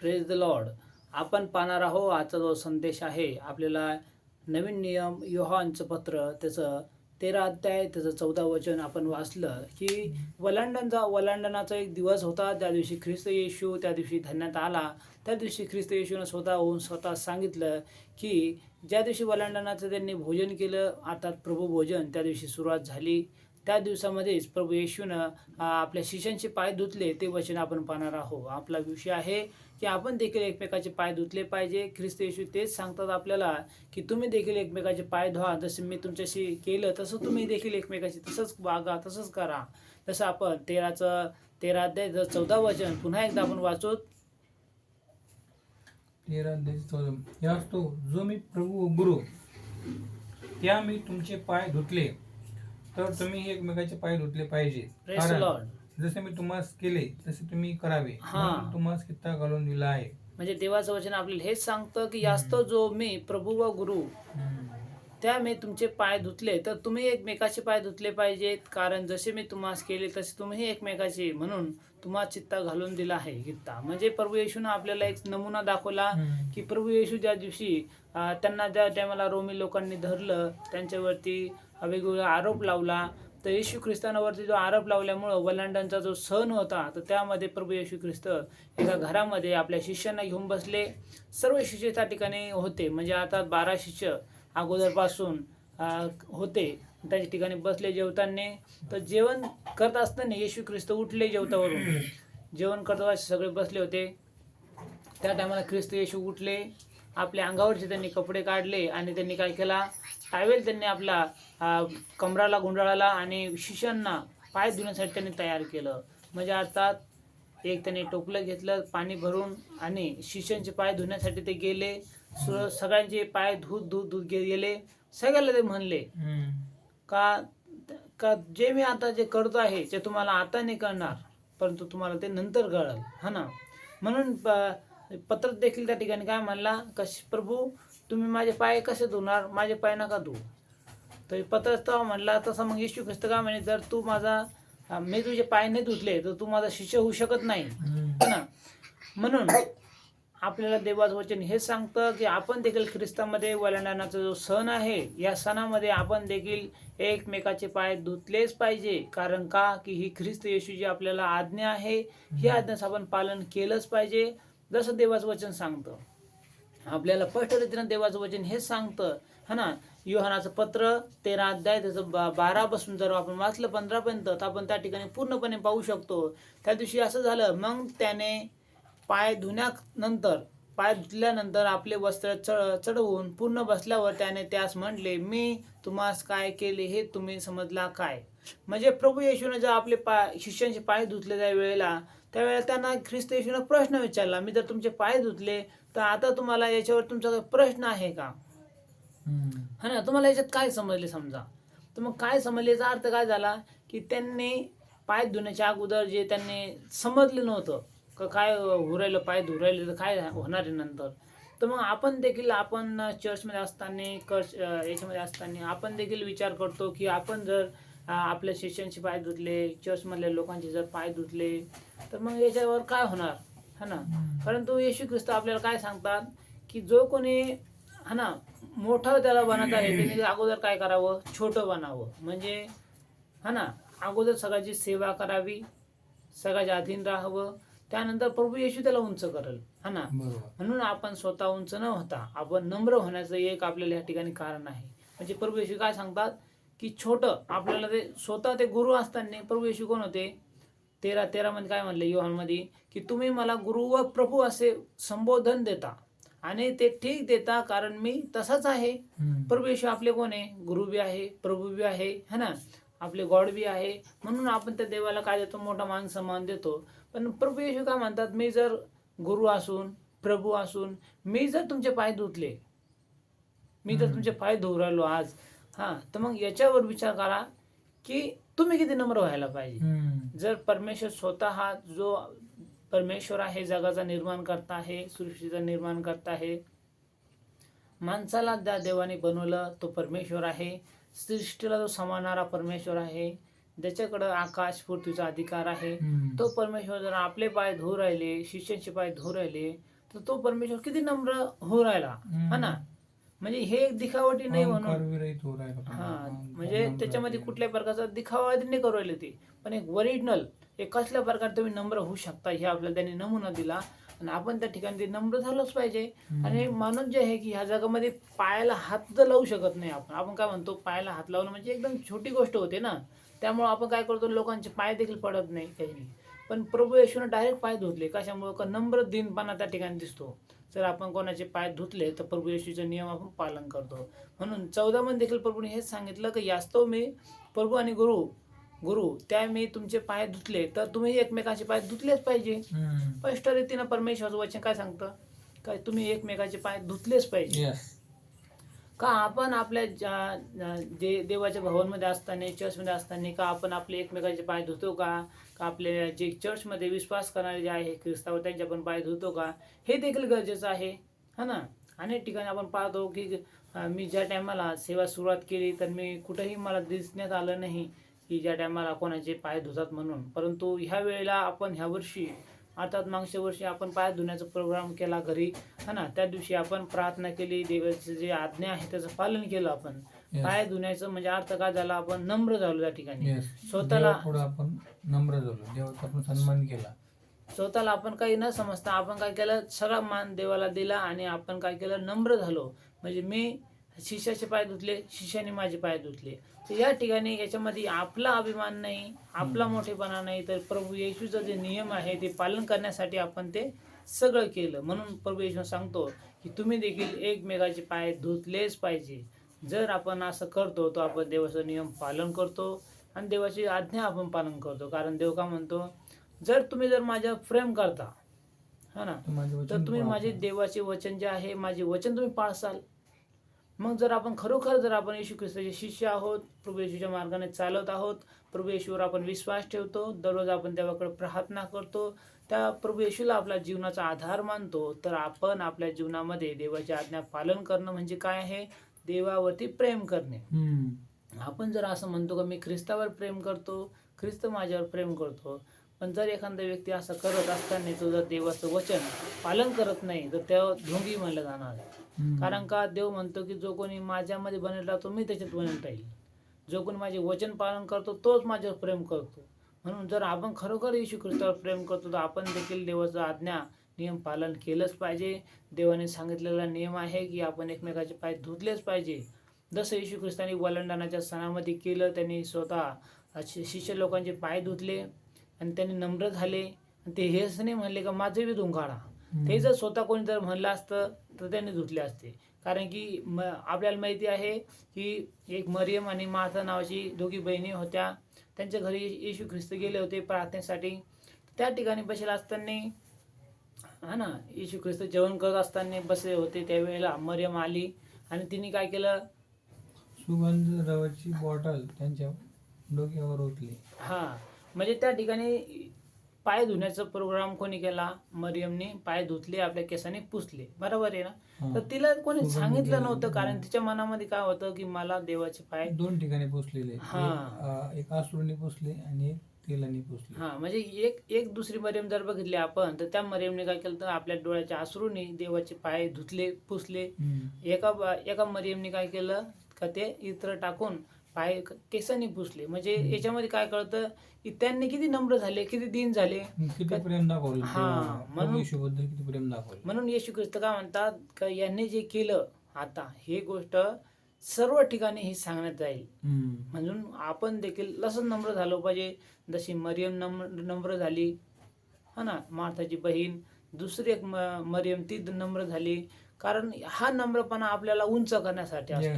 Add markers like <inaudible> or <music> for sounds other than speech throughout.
Praise the Lord आपण पाहणार आहोत आजचा जो संदेश आहे आपल्याला नवीन नियम योहानचं पत्र त्याचं तेरा अध्याय त्याचं चौदा वचन आपण वाचलं की वलांडनचा वलांडनाचा एक दिवस होता. त्या दिवशी ख्रिस्त येशू त्या दिवशी धन्यात आला. त्या दिवशी ख्रिस्त येशूनं स्वतः होऊन स्वतः सांगितलं की ज्या दिवशी वलांडनाचं त्यांनी भोजन केलं अर्थात प्रभू भोजन त्या दिवशी सुरुवात झाली. त्या दिवसामध्येच प्रभू येशूनं आपल्या शिष्यांचे पाय धुतले ते वचन आपण पाहणार आहोत. आपला विषय आहे की आपण देखील एकमेकाचे पाय धुतले पाहिजे. ख्रिस्त येशू तेच सांगतात आपल्याला की तुम्ही देखील एकमेकाचे पाय धुवा. जसं मी तुमच्याशी केलं तसं तुम्ही देखील एकमेकाशी तसंच वागा तसंच करा. तसं आपण तेराचं तेरा अध्याय चौदा वचन पुन्हा एकदा आपण वाचू तेरा अध्याय तो जो मी प्रभू गुरु त्या मी तुमचे पाय धुतले. तर तुम्ही एकमेकाचे पाय धुतले पाहिजे. Praise कारण Lord. जसे मी तुम्हास केले तसे तुम्ही करावे. हा. म्हणून तुम्हास कित्ता घालून दिला आहे. म्हणजे देवाचं वचन आपल्याला हेच सांगतं की यास्त जो मी प्रभू व गुरु त्या मी तुमचे पाय धुतले तर तुम्ही एकमेकाचे पाय धुतले पाहिजेत. कारण जसे मी तुम्हाला केले तसे तुम्ही एकमेकाचे म्हणून तुम्हाला चित्ता घालून दिला आहे गीता. म्हणजे प्रभू येशूनं आपल्याला एक नमुना दाखवला हम्म. की प्रभू येशू ज्या दिवशी अं, त्यांना ज्या टायमाला रोमी लोकांनी धरलं त्यांच्यावरती वेगवेगळा आरोप लावला. तर येशू ख्रिस्तानावरती जो आरोप लावल्यामुळं वलांडांचा जो सण होता तर त्यामध्ये प्रभू येशू ख्रिस्त एका घरामध्ये आपल्या शिष्यांना घेऊन बसले. सर्व शिष्य त्या ठिकाणी होते. म्हणजे आता बारा शिष्य अगोदरपासून होते. त्याच्या ठिकाणी बसले जेवताना. तर जेवण करत असताना येशू ख्रिस्त उठले जेवतावरून. जेवण करता सगळे बसले होते. त्या टायमाला ख्रिस्त येशू उठले. आपल्या अंगावरचे त्यांनी कपडे काढले आणि त्यांनी काय केला? टावेल त्यांनी आपला कमराला गुंडाळाला आणि शिष्यांना पाय धुण्यासाठी त्यांनी तयार केलं. म्हणजे आता एक त्यांनी टोपलं घेतलं पाणी भरून आणि शिष्यांचे पाय धुण्यासाठी ते गेले. सगळ्यांचे पाय धूत धूत धुत गेले. सगळ्याला ते म्हणले का का जे मी आता जे करतो आहे ते तुम्हाला आता नाही कळणार परंतु तुम्हाला ते नंतर कळल. हा ना? म्हणून प- देखील त्या ठिकाणी काय म्हणला कश प्रभू तुम्ही माझे पाय कसे धुणार? माझे पाय नका धुवू तर पत्रात तेव्हा म्हणला तसा मग येशू ख्रिस्त काय म्हणे? जर तू माझा मी तुझे पाय नाही धुतले तर तू माझा शिष्य होऊ शकत नाही. है ना <clears throat> म्हणून आपल्याला देवाचं वचन हे सांगतं की आपण देखील ख्रिस्तामध्ये वलांडणाचा जो सण आहे या सणामध्ये आपण देखील एकमेकाचे पाय धुतलेच पाहिजे. कारण का? की ही ख्रिस्त येशूची आपल्याला आज्ञा आहे. ही आज्ञाचं आपण पालन केलंच पाहिजे. जसं देवाचं वचन सांगतं. आपल्याला स्पष्ट रीतीनं देवाचं वचन हे सांगतं. हा ना? योहानाचं पत्र तेरा अध्याय त्याचं बा बारापासून जर आपण वाचलं पंधरापर्यंत तर आपण त्या ठिकाणी पूर्णपणे पाहू शकतो. त्या दिवशी असं झालं मग त्याने पाय धुण्यानंतर पाय धुतल्यानंतर आपले वस्त्र चढ चढवून पूर्ण बसल्यावर त्याने त्यास म्हटले मी तुम्हास काय केले हे तुम्ही समजला काय? म्हणजे प्रभू येशूने जर आपले पाय शिष्यांचे पाय धुतले त्या वेळेला त्यावेळेला त्यांना ख्रिस्त येशूने प्रश्न विचारला मी जर तुमचे पाय धुतले तर आता तुम्हाला याच्यावर तुमचा काही प्रश्न आहे का. हा ना तुम्हाला याच्यात काय समजले समजा? तर मग काय समजले याचा अर्थ काय झाला? की त्यांनी पाय धुण्याच्या अगोदर जे त्यांनी समजलं नव्हतं का काय हुरायलं पाय धुरायले तर काय होणार आहे नंतर? तर मग आपण देखील आपण चर्चमध्ये असताना कर्च याच्यामध्ये असताना आपण देखील विचार करतो की आपण जर आपल्या शिष्यांचे पाय धुतले चर्चमधल्या लोकांचे जर पाय धुतले तर मग याच्यावर काय होणार? हा ना? परंतु येशू ख्रिस्त आपल्याला काय सांगतात की जो कोणी हा ना मोठं त्याला बनत आहे त्यांनी अगोदर काय करावं? छोटं बनावं. म्हणजे हा ना अगोदर सगळ्याची सेवा करावी सगळ्याच्या अधीन राहावं. त्यानंतर प्रभू येशू त्याला उंच करेल हा ना? म्हणून आपण स्वतः उंच न होता आपण नम्र होण्याचं एक आपल्याला या ठिकाणी कारण आहे. म्हणजे प्रभू येशू काय सांगतात की छोटं आपल्याला ते स्वतः ते गुरु असताना प्रभू येशू कोण होते? तेरा तेरा मध्ये काय म्हणले योहानमध्ये? की तुम्ही मला गुरु व प्रभू असे संबोधन देता. आणि ते ठीक देता कारण मी तसाच आहे. प्रभू येशू आपले कोण आहे? गुरु बी आहे प्रभू बी आहे है ना? आपले गॉड बी आहे. म्हणून आपण त्या देवाला काय देतो? मोठा मान सन्मान देतो. पण प्रभू येशू काय म्हणतात? मी जर गुरु असून प्रभू असून मी जर तुमचे पाय धुतले मी जर. तुमचे पाय धुवू राहिलो आज हा तर मग याच्यावर विचार करा की तुम्ही किती नम्र व्हायला पाहिजे. जर परमेश्वर स्वतः हा जो परमेश्वर आहे जगाचा निर्माण करता आहे सृष्टीचा निर्माण करता आहे माणसाला त्या देवाने बनवलं तो परमेश्वर आहे सृष्टीला जो समावणारा परमेश्वर आहे ज्याच्याकडं आकाश पृथ्वीचा अधिकार आहे. तो परमेश्वर जर आपले पाय धुवू राहिले शिष्यांचे पाय धुवू राहिले तर तो परमेश्वर किती नम्र होऊ राहिला. हा ना म्हणजे हे एक दिखावटी नाही म्हणून. हो हा म्हणजे त्याच्यामध्ये राहिला. कुठल्याही प्रकारचा दिखावा नाही करू राहिले ते. पण एक ओरिजिनल एक कसल्या प्रकारे तुम्ही नम्र होऊ शकता हे आपल्याला त्यांनी नमुना दिला. आणि आपण त्या ठिकाणी ते नम्र झालोच पाहिजे. आणि माणूस जे आहे की ह्या जगामध्ये पायाला हात तर लावू शकत नाही आपण. आपण काय म्हणतो पायाला हात लावणं म्हणजे एकदम छोटी गोष्ट होते ना. त्यामुळे आपण काय करतो लोकांचे पाय देखील पडत नाही काही नाही. पण प्रभू येशूने डायरेक्ट पाय धुतले. कशामुळे? का नम्र दिनपणा त्या ठिकाणी दिसतो. जर आपण कोणाचे पाय धुतले तर प्रभू येशूचे नियम आपण पालन करतो. म्हणून चौदा मध्ये देखील प्रभूने हेच सांगितलं की यास्तव मी प्रभू आणि गुरु गुरु त्या मी तुमचे पाय धुतले तर तुम्ही एकमेकांचे पाय धुतलेच पाहिजे. स्पष्ट रीतीनं परमेश्वराचं वचन काय सांगतं? काय तुम्ही एकमेकाचे पाय धुतलेच पाहिजे. का आपण आपल्या ज्या- जे देवाच्या भवनमध्ये असताना चर्चमध्ये असताना का आपण आपले एकमेकाचे पाय धुतो का? का आपले जे चर्चमध्ये विश्वास करणारे जे आहे ख्रिस्तावर त्यांचे आपण पाय धुतो का? हे देखील गरजेचं आहे. हा ना? अनेक ठिकाणी आपण पाहतो की मी ज्या टायमाला सेवा सुरुवात केली तर मी कुठंही मला दिसण्यात आलं नाही की ज्या टायमाला कोणाचे पाय धुतात म्हणून. परंतु ह्या वेळेला आपण ह्या वर्षी अर्थात मागच्या वर्षी आपण पाय धुण्याचा प्रोग्राम केला घरी. हा ना? त्या दिवशी आपण प्रार्थना केली देवाची जे आज्ञा आहे त्याचं पालन केलं आपण. पाय धुण्याचं म्हणजे अर्थ काय झाला? आपण नम्र झालो त्या ठिकाणी. स्वतःला देवापुढं आपण नम्र झालो. देवाचा आपण सन्मान केला. स्वतःला आपण काही न समजता आपण काय केलं? सगळा मान देवाला दिला आणि आपण काय केलं? नम्र झालो. म्हणजे मी शिष्याचे पाय धुतले शिष्याने माझे पाय धुतले. तर या ठिकाणी याच्यामध्ये आपला अभिमान नाही आपला हम्म. मोठेपणा नाही तर प्रभू येशूचा जे नियम आहे ते पालन करण्यासाठी आपण ते सगळं केलं. म्हणून प्रभू येशू सांगतो की तुम्ही देखील एकमेकाचे पाय धुतलेच पाहिजे. जर आपण असं करतो तर आपण देवाचा नियम पालन करतो आणि देवाची आज्ञा आपण पालन करतो. कारण देव का म्हणतो जर तुम्ही जर माझ्या प्रेम करता हा ना तर तुम्ही. माझे देवाचे वचन जे आहे माझे वचन तुम्ही पाळसाल. मग जर आपण खरोखर जर आपण येशू ख्रिस्ताचे शिष्य आहोत प्रभू येशूच्या मार्गाने चालत आहोत प्रभू येशूवर आपण विश्वास ठेवतो दररोज आपण देवाकडे प्रार्थना करतो त्या प्रभू येशूला आपला जीवनाचा आधार मानतो तर आपण आपल्या जीवनामध्ये देवाची आज्ञा पालन करणं म्हणजे काय आहे? देवावरती प्रेम करणे. आपण जर असं म्हणतो का मी ख्रिस्तावर प्रेम करतो ख्रिस्त माझ्यावर प्रेम करतो पण जर एखादा व्यक्ती असं करत असताना तो जर देवाचं वचन पालन करत नाही तर त्या ढोंगी म्हणलं जाणार. कारण का देव म्हणतो की जो कोणी माझ्यामध्ये बनेल राहतो मी त्याच्यात बनेल राहील जो कोणी माझे वचन पालन करतो तोच माझ्यावर प्रेम करतो म्हणून जर आपण खरोखर येशू ख्रिस्तावर प्रेम करतो तर आपण देखील देवाचं आज्ञा नियम पालन केलंच पाहिजे. देवाने सांगितलेला नियम आहे की आपण एकमेकाचे पाय धुतलेच पाहिजे. जसं येशू ख्रिस्ताने वलंडानाच्या सणामध्ये केलं त्यांनी स्वतः शिष्य लोकांचे पाय धुतले आणि त्यांनी नम्र झाले. आणि ते हेच नाही म्हणले का माझे बी हम्म. ते जर स्वतः कोणी जर म्हणलं असतं तर त्यांनी धुतले असते. कारण की म आपल्याला माहिती आहे की एक मरियम आणि माथा नावाची दोघी बहिणी होत्या. त्यांच्या घरी येशू ख्रिस्त गेले होते प्रार्थनेसाठी. त्या ठिकाणी बसले असताना हा ना येशू ख्रिस्त जेवण करत असताना बसले होते त्यावेळेला मरियम आली आणि तिने काय केलं सुगंध द्रवाची बॉटल त्यांच्या डोक्यावर ओतली हा म्हणजे त्या ठिकाणी पाय धुण्याचा प्रोग्राम कोणी केला मरियमने पाय धुतले आपल्या केसाने पुसले बरोबर आहे ना. तर तिला कोणी सांगितलं. नव्हतं कारण तिच्या मनामध्ये काय होतं की मला देवाचे पाय दोन ठिकाणी पुसलेले हा. एक आसरूने पुसले आणि एक तेलाने पुसले हा म्हणजे एक एक दुसरी मरियम जर बघितली आपण तर त्या मरियमने काय केलं तर आपल्या डोळ्याच्या आसरूने देवाचे पाय धुतले पुसले. एका एका मरियमने काय केलं का ते इत्र टाकून पाय केसांनी पुसले म्हणजे. याच्यामध्ये काय कळतं की त्यांनी किती नम्र झाले किती दिन झाले किती प्रेम दाखवलं हा. म्हणून- येशूबद्दल किती प्रेम दाखवलं म्हणून येशू ख्रिस्त काय म्हणतात का यांनी जे केलं आता हे गोष्ट सर्व ठिकाणी ही सांगण्यात जाईल. म्हणून आपण देखील लसच नम्र झालो पाहिजे. जशी मरियम नम्र नम्र झाली हा ना मार्थाची बहीण. दुसरी एक मरियम ती नम्र झाली. कारण हा नम्रपणा आपल्याला उंच करण्यासाठी असतो.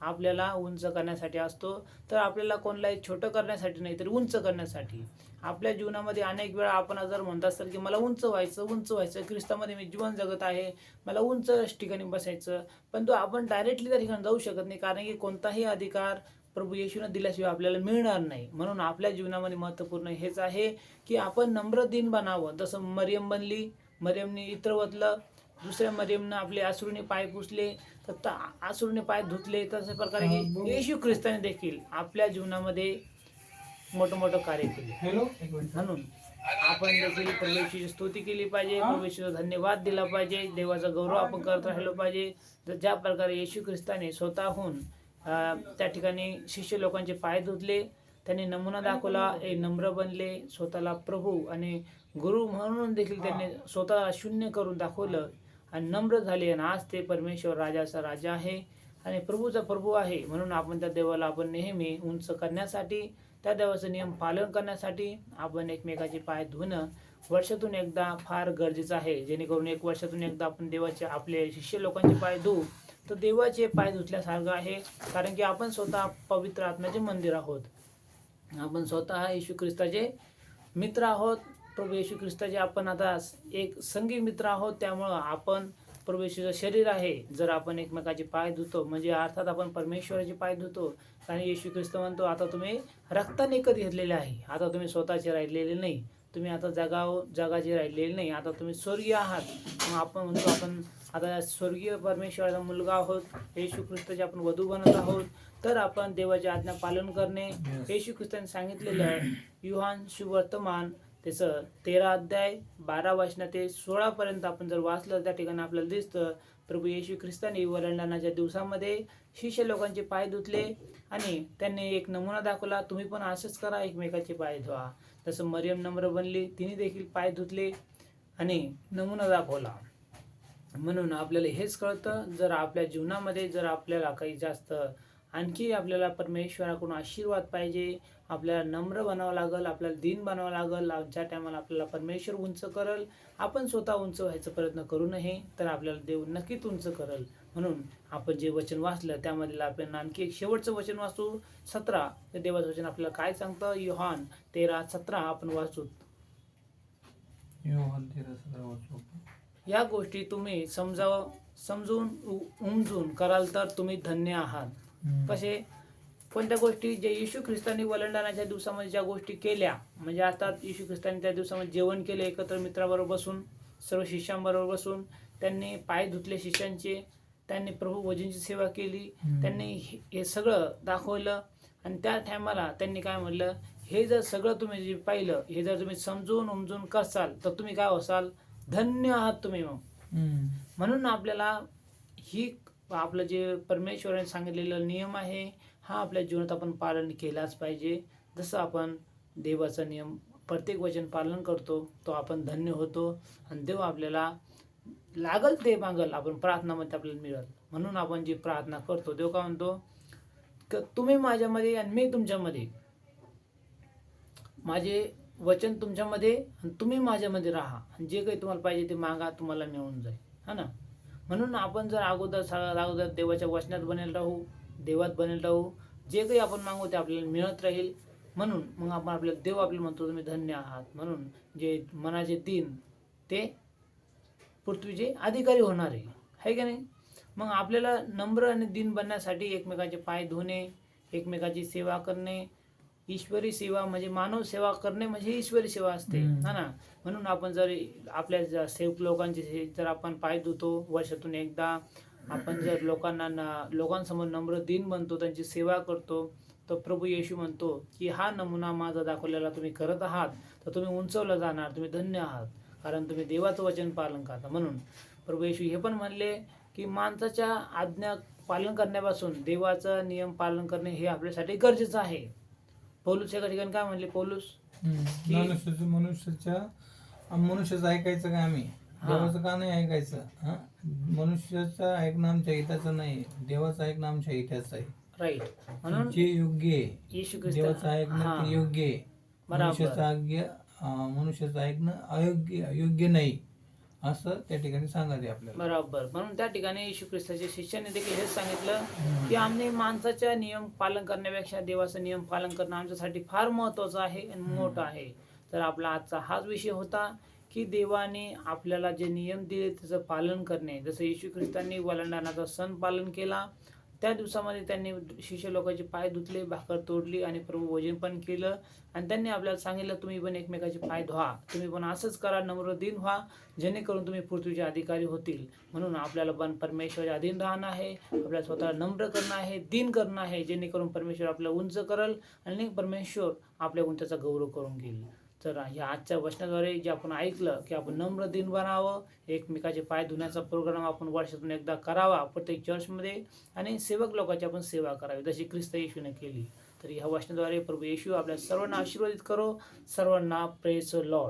आपल्याला उंच करण्यासाठी असतो. तर आपल्याला कोणालाही छोटं करण्यासाठी नाही तर उंच करण्यासाठी. आपल्या जीवनामध्ये अनेक वेळा आपण जर म्हणत असाल की मला उंच व्हायचं उंच व्हायचं ख्रिस्तामध्ये मी जीवन जगत आहे मला उंच ठिकाणी बसायचं पण तो आपण डायरेक्टली त्या ठिकाणी जाऊ शकत नाही कारण की कोणताही अधिकार प्रभू येशूनं दिल्याशिवाय आपल्याला मिळणार नाही म्हणून आपल्या जीवनामध्ये महत्त्वपूर्ण हेच आहे की आपण नम्र दिन बनावं जसं मरियम बनली मरियमने इत्र ओतलं दुसऱ्या मरियमनं आपले आसरूने पाय पुसले तर आसरूने पाय धुतले तशा प्रकारे. येशू ख्रिस्ताने देखील आपल्या जीवनामध्ये मोठं मोठं कार्य केले. हॅलो? म्हणून आपण देखील परमेश्वराची स्तुती केली पाहिजे परमेश्वराला धन्यवाद दिला पाहिजे देवाचा गौरव आपण करत राहिलो पाहिजे. तर ज्या प्रकारे येशू ख्रिस्ताने स्वतःहून त्या ठिकाणी शिष्य लोकांचे पाय धुतले त्यांनी नमुना दाखवला हे नम्र बनले स्वतःला प्रभू आणि गुरु म्हणून देखील त्यांनी स्वतः शून्य करून दाखवलं आणि नम्र झाले. आणि आज ते परमेश्वर राजाचा राजा आहे आणि प्रभूचा प्रभू आहे म्हणून आपण त्या देवाला आपण नेहमी उंच करण्यासाठी त्या देवाचं नियम पालन करण्यासाठी आपण एकमेकाचे पाय धुणं वर्षातून एकदा फार गरजेचं आहे. जेणेकरून एक वर्षातून एकदा आपण देवाचे आपले शिष्य लोकांचे पाय धुऊ तर देवाचे पाय धुतल्यासारखं आहे. कारण की आपण स्वतः पवित्र आत्म्याचे मंदिर आहोत. आपण स्वतः येशू ख्रिस्ताचे मित्र आहोत. प्रभू येशू ख्रिस्ताचे आपण आता एक संगी मित्र आहोत. त्यामुळं आपण प्रभू येशूचं शरीर आहे जर आपण एकमेकाचे पाय धुतो म्हणजे अर्थात आपण परमेश्वराचे पाय धुतो कारण येशू ख्रिस्त म्हणतो आता तुम्ही रक्ताने विकत घेतलेले आहे. आता तुम्ही स्वतःचे राहिलेले नाही. तुम्ही आता जगाव जगाचे राहिलेले नाही. आता तुम्ही स्वर्गीय आहात. मग आपण म्हणतो आपण आता स्वर्गीय परमेश्वराचा मुलगा आहोत. येशू ख्रिस्ताचे आपण वधू बनत आहोत. तर आपण देवाची आज्ञा पालन करणे. येशू ख्रिस्ताने सांगितलेलं आहे युहान सुवर्तमान त्याचं तेरा अध्याय बारा वाचना ते सोळापर्यंत आपण जर वाचलं त्या ठिकाणी आपल्याला दिसतं प्रभू येशू ख्रिस्तानी वलंडनाच्या दिवसामध्ये शिष्य लोकांचे पाय धुतले आणि त्यांनी एक नमुना दाखवला तुम्ही पण असंच करा एकमेकाचे पाय धुवा. तसं मरियम नम्र बनली तिने देखील पाय धुतले आणि नमुना दाखवला. म्हणून आपल्याला हेच कळतं जर आपल्या जीवनामध्ये जर आपल्याला काही जास्त आणखी आपल्याला परमेश्वराकडून आशीर्वाद पाहिजे आपल्याला नम्र बनावं लागल आपल्याला दिन बनावं लागल ज्या टायमाला आपल्याला परमेश्वर उंच करल. आपण स्वतः उंच व्हायचा प्रयत्न करू नये तर आपल्याला देव नक्कीच उंच करल. म्हणून आपण जे वचन वाचलं त्यामधलं आपण आणखी एक शेवटचं वचन वाचू. सतरा ते देवाचं वचन आपल्याला काय सांगतं? योहान तेरा सतरा आपण वाचू. योहान तेरा सतरा वाचू. या गोष्टी तुम्ही समजाव समजून उमजून कराल तर तुम्ही धन्य आहात. कसे? कोणत्या गोष्टी जे येशू ख्रिस्तांनी वलंडनाच्या दिवसामध्ये ज्या गोष्टी केल्या म्हणजे आता येशू ख्रिस्तांनी त्या दिवसामध्ये जेवण केले एकत्र मित्राबरोबर बसून सर्व शिष्यांबरोबर बसून त्यांनी पाय धुतले शिष्यांचे त्यांनी प्रभू वजींची सेवा केली. त्यांनी हे- सगळं दाखवलं आणि त्या टायमाला त्यांनी काय म्हणलं हे जर सगळं तुम्ही जे पाहिलं हे जर तुम्ही समजून उमजून करसाल तर तुम्ही काय होसाल धन्य आहात तुम्ही मग. म्हणून आपल्याला ही आपलं जे परमेश्वराने सांगितलेलं नियम आहे हा आपल्या जीवनात आपण पालन केलाच पाहिजे. जसं आपण देवाचा नियम प्रत्येक वचन पालन करतो तो आपण धन्य होतो. आणि देव आपल्याला लागल ते मागल आपण प्रार्थनामध्ये आपल्याला मिळेल. म्हणून आपण जी प्रार्थना करतो देव का म्हणतो? तुम्ही माझ्यामध्ये आणि मी तुमच्यामध्ये. माझे वचन तुमच्यामध्ये आणि तुम्ही माझ्यामध्ये राहा. आणि जे काही तुम्हाला पाहिजे ते मागा तुम्हाला मिळून जाईल. हा ना? म्हणून आपण जर अगोदर अगोदर देवाच्या वचनात बनेल राहू देवात बनेल राहू. जे काही आपण मागू ते आपल्याला मिळत राहील. म्हणून मग आपण आपल्याला देव आपल्याला म्हणतो तुम्ही धन्य आहात. म्हणून जे मनाचे दिन ते पृथ्वीचे अधिकारी होणार आहे. है का नाही? मग आपल्याला नम्र आणि दिन बनण्यासाठी एकमेकाचे पाय धुणे एकमेकाची सेवा करणे ईश्वरी सेवा म्हणजे मानव सेवा करणे म्हणजे ईश्वरी सेवा असते. हा ना? म्हणून आपण जर आपल्या सेवक लोकांचे जर आपण पाय धुतो वर्षातून एकदा आपण जर लोकांना न- लोकांसमोर नम्र दिन बनतो त्यांची सेवा करतो तर प्रभू येशू म्हणतो की हा नमुना माझा दाखवलेला तुम्ही करत आहात तर तुम्ही उंचवलं जाणार तुम्ही धन्य आहात कारण तुम्ही देवाचं वचन पालन करता. म्हणून प्रभू येशू हे पण म्हणले की माणसाच्या आज्ञा पालन करण्यापासून देवाचं नियम पालन करणे हे आपल्यासाठी गरजेचं आहे. पौलूस एका ठिकाणी काय म्हणले? पौलूस मनुष्याच्या मनुष्याचं ऐकायचं का आम्ही. देवाचं का नाही ऐकायचं? हा? मनुष्याचं ऐकणं आमच्या हिताचं नाही देवाचं ऐकणं आमच्या हिताचं आहे. राईट म्हणून जे योग्य आहे. येशू ख्रिस्त. देवाचं ऐकणं. ते योग्य आहे. बराबर. मनुष्याचं आज्ञा अं, मनुष्याचं ऐकणं अयोग्य योग्य नाही असं त्या ठिकाणी सांगायचे आपल्याला. बरोबर. म्हणून त्या ठिकाणी येशू ख्रिस्ताच्या शिष्याने देखील हेच सांगितलं. की आम्ही माणसाच्या नियम पालन करण्यापेक्षा देवाचं नियम पालन करणं आमच्यासाठी फार महत्वाचं आहे आणि मोठं आहे. तर आपला आजचा हाच विषय होता. की देवाने आपल्याला जे नियम दिले त्याचं पालन करणे. जसं येशू ख्रिस्तांनी वलंडानाचा सण पालन केला त्या दिवसामध्ये त्यांनी शिष्य लोकांचे पाय धुतले भाकर तोडली आणि प्रभू भोजन पण केलं. आणि त्यांनी आपल्याला सांगितलं तुम्ही पण एकमेकाचे पाय धुवा. तुम्ही पण असंच करा नम्र दिन व्हा जेणेकरून तुम्ही पृथ्वीचे अधिकारी होतील. म्हणून आपल्याला पण परमेश्वराच्या अधीन राहणं आहे. आपल्याला स्वतःला नम्र करणं आहे दिन करणं आहे जेणेकरून परमेश्वर आपल्याला उंच करल आणि परमेश्वर आपल्याकडून त्याचा गौरव करून घेईल. तर ह्या आजच्या वचनाद्वारे जे आपण ऐकलं की आपण नम्र दिन बनावं एकमेकाचे पाय धुण्याचा प्रोग्राम आपण वर्षातून एकदा करावा प्रत्येक चर्चमध्ये आणि सेवक लोकांची आपण सेवा करावी जशी ख्रिस्त येशूने केली. तर ह्या वचनाद्वारे प्रभू येशू आपल्या सर्वांना आशीर्वादित करो. सर्वांना प्रेस लॉर्ड